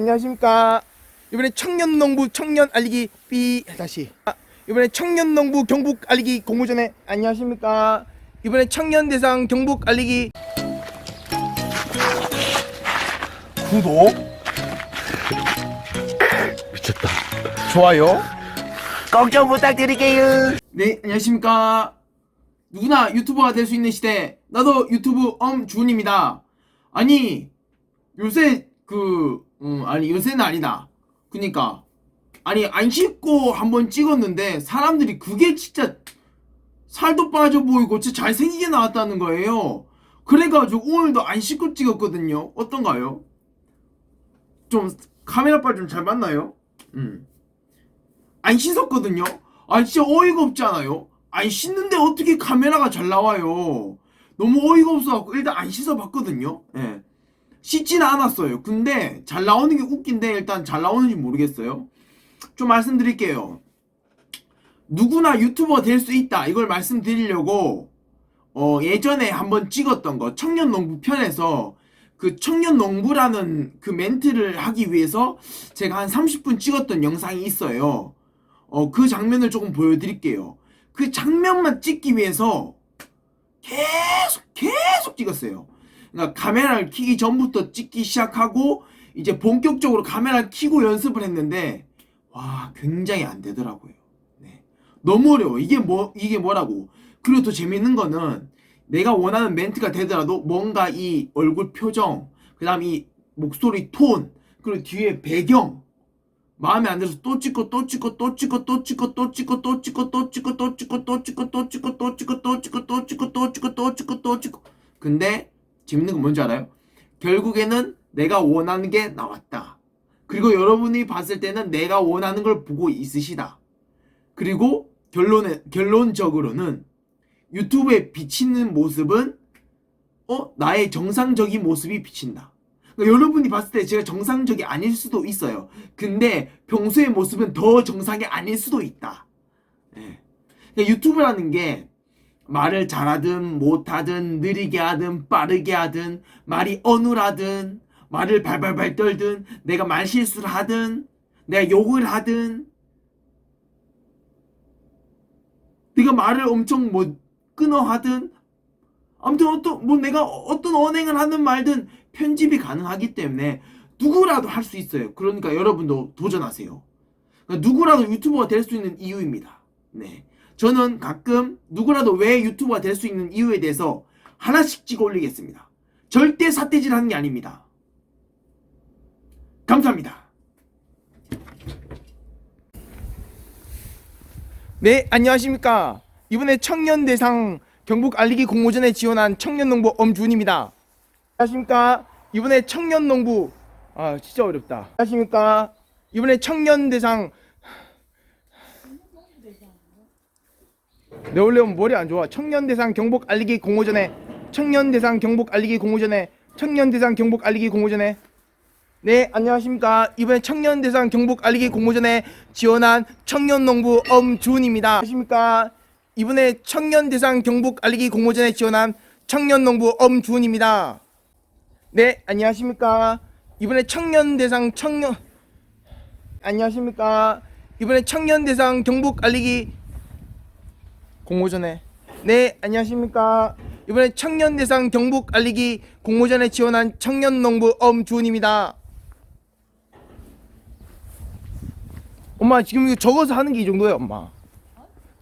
안녕하십니까. 이번에 청년농부 청년 알리기 B 다시. 아, 이번에 청년농부 경북 알리기 공모전에 안녕하십니까. 이번에 청년 대상 경북 알리기 구독 미쳤다. 좋아요. 꼭좀 부탁드릴게요. 네, 안녕하십니까. 누구나 유튜버가 될 수 있는 시대. 나도 유튜브 엄준입니다. 아니, 요새 그, 음, 아니, 요새는 아니다. 그니까. 아니, 안 씻고 한번 찍었는데, 사람들이 그게 진짜 살도 빠져 보이고, 진짜 잘생기게 나왔다는 거예요. 그래가지고 오늘도 안 씻고 찍었거든요. 어떤가요? 좀, 카메라 빨 좀 잘 맞나요? 음. 안 씻었거든요. 아 진짜 어이가 없잖아요. 안 씻는데 어떻게 카메라가 잘 나와요. 너무 어이가 없어갖고 일단 안 씻어봤거든요. 예. 씻지는 않았어요. 근데 잘 나오는 게 웃긴데 일단 잘 나오는지 모르겠어요. 좀 말씀드릴게요. 누구나 유튜버 될 수 있다. 이걸 말씀드리려고 어, 예전에 한번 찍었던 거 청년 농부 편에서 그 청년 농부라는 그 멘트를 하기 위해서 제가 한 30분 찍었던 영상이 있어요. 어, 그 장면을 조금 보여드릴게요. 그 장면만 찍기 위해서 계속, 계속 찍었어요. 그러니까 카메라를 켜기 전부터 찍기 시작하고, 이제 본격적으로 카메라를 켜고 연습을 했는데, 와, 굉장히 안 되더라고요. 네. 너무 어려워. 이게 뭐, 이게 뭐라고. 그리고 더 재밌는 거는, 내가 원하는 멘트가 되더라도 뭔가 이 얼굴 표정, 그 다음 이 목소리 톤, 그리고 뒤에 배경, 마음에 안 들어서 또 찍고 또 찍고 또 찍고 또 찍고 또 찍고 또 찍고 또 찍고 또 찍고 또 찍고 또 찍고 또 찍고 또 찍고 또 찍고 또 찍고 또 찍고 또 찍고 근데 재밌는 건 뭔지 알아요? 결국에는 내가 원하는 게 나왔다. 그리고 여러분이 봤을 때는 내가 원하는 걸 보고 있으시다. 그리고 결론에 결론적으로는 유튜브에 비치는 모습은 어 나의 정상적인 모습이 비친다. 그러니까 여러분이 봤을 때 제가 정상적이 아닐 수도 있어요. 근데 평소의 모습은 더 정상이 아닐 수도 있다. 예. 그러니까 유튜브라는 게 말을 잘하든 못하든 느리게 하든 빠르게 하든 말이 어눌하든 말을 발발발 떨든 내가 말 실수를 하든 내가 욕을 하든 내가 말을 엄청 뭐 끊어 하든 아무튼 어떤 뭐 내가 어떤 언행을 하는 말든 편집이 가능하기 때문에 누구라도 할 수 있어요. 그러니까 여러분도 도전하세요. 그러니까 누구라도 유튜버가 될 수 있는 이유입니다. 네. 저는 가끔 누구라도 왜 유튜버가 될 수 있는 이유에 대해서 하나씩 찍어 올리겠습니다. 절대 삿대질 하는 게 아닙니다. 감사합니다. 네, 안녕하십니까. 이번에 청년대상 경북 알리기 공모전에 지원한 청년농부 엄준입니다. 안녕하십니까. 이번에 청년농부, 아, 진짜 어렵다. 안녕하십니까. 이번에 청년대상, 내 원래 머리 안 좋아. 청년대상 경북 알리기 공모전에, 청년대상 경북 알리기 공모전에, 청년대상 경북 알리기 공모전에, 네, 안녕하십니까. 이번에 청년대상 경북 알리기 공모전에 지원한 청년농부 엄준입니다. 안녕하십니까. 이번에 청년대상 경북 알리기 공모전에 지원한 청년농부 엄준입니다. 네, 안녕하십니까. 이번에 청년대상 청년 안녕하십니까. 이번에 청년대상 경북 알리기 공모전에 네, 안녕하십니까. 이번에 청년대상 경북 알리기 공모전에 지원한 청년농부 엄준입니다. 엄마 지금 이거 적어서 하는 게 이 정도야, 엄마.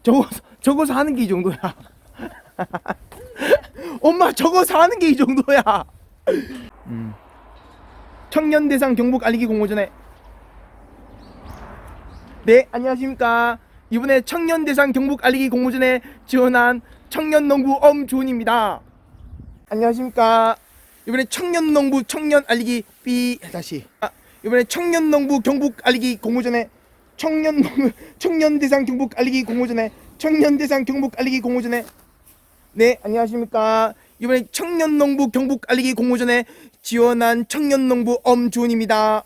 적어서 적어서 하는 게 이 정도야. 엄마 적어서 하는 게 이 정도야. 음. 청년대상 경북 알리기 공모전에 네 안녕하십니까 이번에 청년대상 경북 알리기 공모전에 지원한 청년농부 엄준입니다 안녕하십니까 이번에 청년농부 청년 알리기 B 다시 아, 이번에 청년농부 경북 알리기 공모전에 청년농부 청년대상 경북 알리기 공모전에 청년대상 경북 알리기 공모전에 네, 안녕하십니까. 이번에 청년농부 경북 알리기 공모전에 지원한 청년농부 엄준입니다.